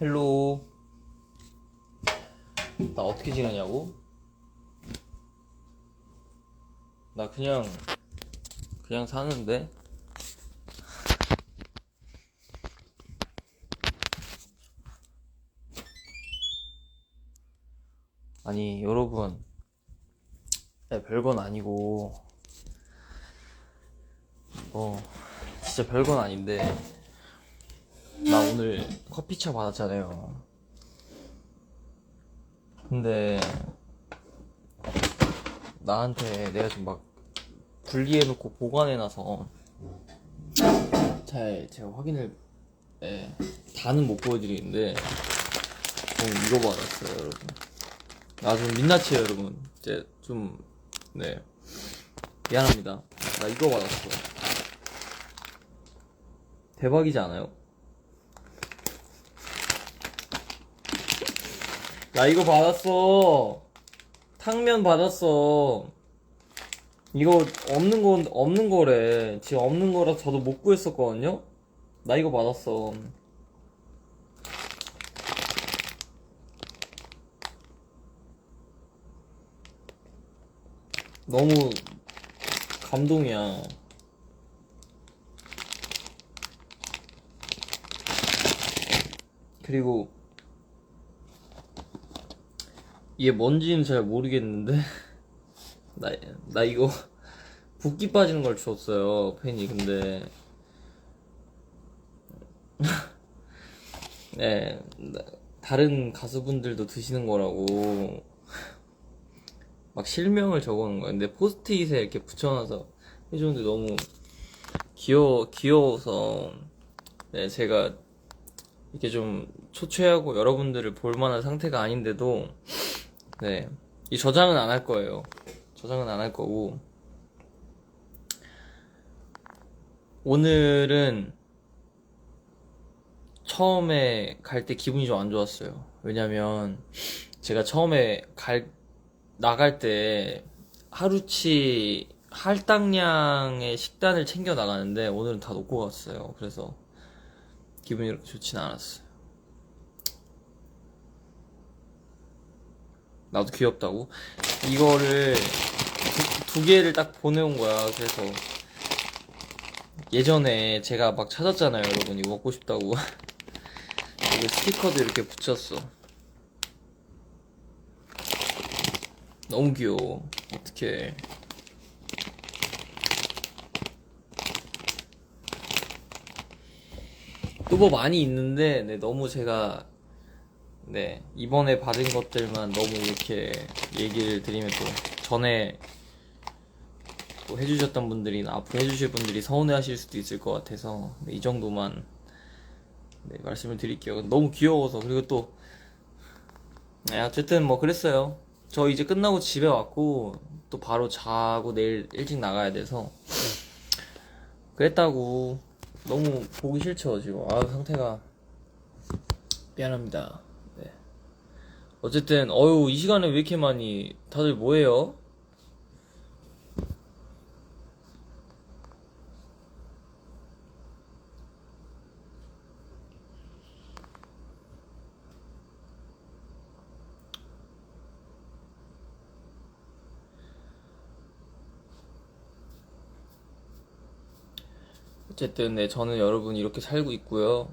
헬로. 나 어떻게 지내냐고? 나 그냥 그냥 사는데. 아니 여러분, 네, 별건 아니고 뭐 진짜 별건 아닌데 나 오늘 커피차 받았잖아요. 근데 나한테 내가 좀막 분리해놓고 보관해놔서 잘 제가 확인을 예, 다는 못 보여드리는데 좀 이거 받았어요 여러분. 아좀 민낯이에요 여러분. 이제 좀 네. 미안합니다. 나 이거 받았어. 대박이지 않아요? 나 이거 받았어. 탕면 받았어. 이거 없는 건 없는 거래. 지금 없는 거라 저도 못 구했었거든요. 나 이거 받았어. 너무 감동이야. 그리고 이게 뭔지는 잘 모르겠는데. 나, 나 이거 붓기 빠지는 걸 줬어요 팬이. 근데. 네 나- 다른 가수분들도 드시는 거라고. 막 실명을 적어놓은 거야. 근데 포스트잇에 이렇게 붙여놔서 해주는데 너무 귀여워 귀여워서. 네 제가 이렇게 좀 초췌하고 여러분들을 볼 만한 상태가 아닌데도 네. 이 저장은 안 할 거예요. 저장은 안 할 거고. 오늘은 처음에 갈 때 기분이 좀 안 좋았어요. 왜냐면 제가 처음에 갈, 나갈 때 하루치 할당량의 식단을 챙겨 나가는데 오늘은 다 놓고 갔어요. 그래서 기분이 좋지는 않았어요. 나도 귀엽다고? 이거를 두, 두 개를 딱 보내온 거야. 그래서 예전에 제가 막 찾았잖아요 여러분. 이거 먹고 싶다고. 여기 스티커도 이렇게 붙였어. 너무 귀여워. 어떡해. 또 뭐 많이 있는데 네, 너무 제가 네, 이번에 받은 것들만 너무 이렇게 얘기를 드리면 또 전에 또 해주셨던 분들이나 앞으로 해주실 분들이 서운해 하실 수도 있을 것 같아서 네, 이 정도만 네, 말씀을 드릴게요. 너무 귀여워서 그리고 또 네, 어쨌든 뭐 그랬어요. 저 이제 끝나고 집에 왔고 또 바로 자고 내일 일찍 나가야 돼서 그랬다고 너무 보기 싫죠 지금 아 상태가 미안합니다. 네. 어쨌든 어유 이 시간에 왜 이렇게 많이 다들 뭐해요? 어쨌든 네 저는 여러분 이렇게 살고 있고요.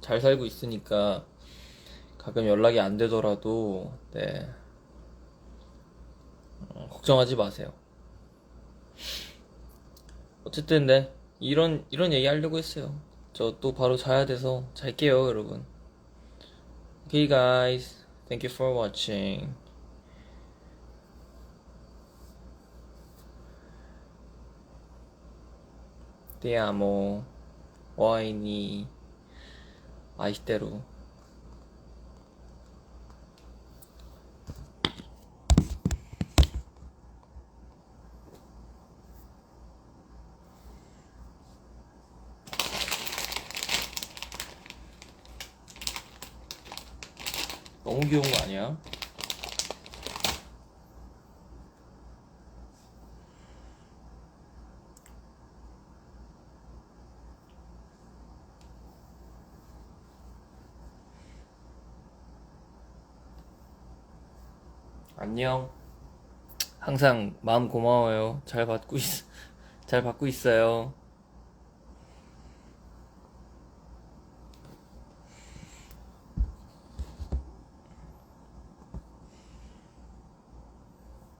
잘 살고 있으니까 가끔 연락이 안 되더라도 네 어, 걱정하지 마세요. 어쨌든 네 이런 이런 얘기 하려고 했어요. 저 또 바로 자야 돼서 잘게요, 여러분. Okay, guys. Thank you for watching. Te amo. お会いに愛してる。 너무 귀여운 거 아니야? 안녕. 항상 마음 고마워요. 잘 받고 있, 잘 받고 있어요.